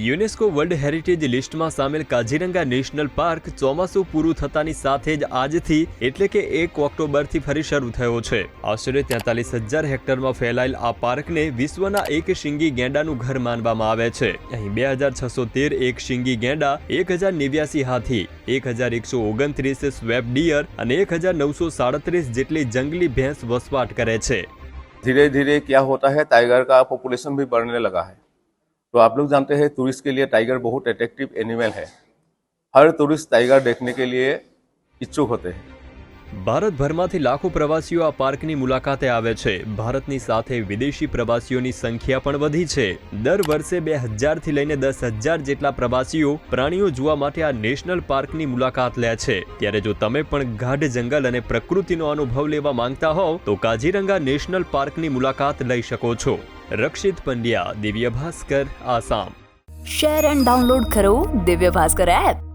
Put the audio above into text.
UNESCO world heritage લિસ્ટમાં સામેલ Kaziranga national park ચોમાસું પૂરું થતાની સાથે જ આજથી એટલે કે એક ઓક્ટોબરથી ફરી શરૂ થયો છે. આશરે તેતાલીસ હજાર હેક્ટરમાં ફેલાયેલ આ પાર્કને વિશ્વના એક શિંગી ગેંડાનું ઘર માનવામાં આવે છે. અહીં બે હજાર છસો તેર એક શિંગી ગેંડા, એક હજાર નેવ્યાસી હાથી, એક હજાર એકસો ઓગણત્રીસ સ્વેપ ડિયર અને એક હજાર નવસો સાડત્રીસ જેટલી જંગલી ભેંસ વસવાટ કરે છે. ધીરે ધીરે ક્યાં હોતા હૈ ટાઈગર કા પોપ્યુલેશન ભી બઢને લગા હૈ. तो आप लोग जानते हैं टूरिस्ट के लिए टाइगर बहुत अट्रैक्टिव एनिमल है हर टूरिस्ट टाइगर देखने के लिए इच्छुक होते हैं ભારતભરમાંથી લાખો પ્રવાસીઓ આ પાર્કની મુલાકાતે આવે છે ભારતની સાથે વિદેશી પ્રવાસીઓની સંખ્યા પણ વધી છે દર વર્ષે બે હજારથી લઈને દસ હજાર જેટલા પ્રવાસીઓ પ્રાણીઓ જોવા માટે આ નેશનલ પાર્કની મુલાકાત લે છે ત્યારે જો તમે પણ ગાઢ જંગલ અને પ્રકૃતિનો અનુભવ લેવા માંગતા હોવ તો કાઝીરંગા નેશનલ પાર્કની મુલાકાત લઈ શકો છો Rakshit Pandya Divya Bhaskar Assam share and download કરો દિવ્ય ભાસ્કર એપ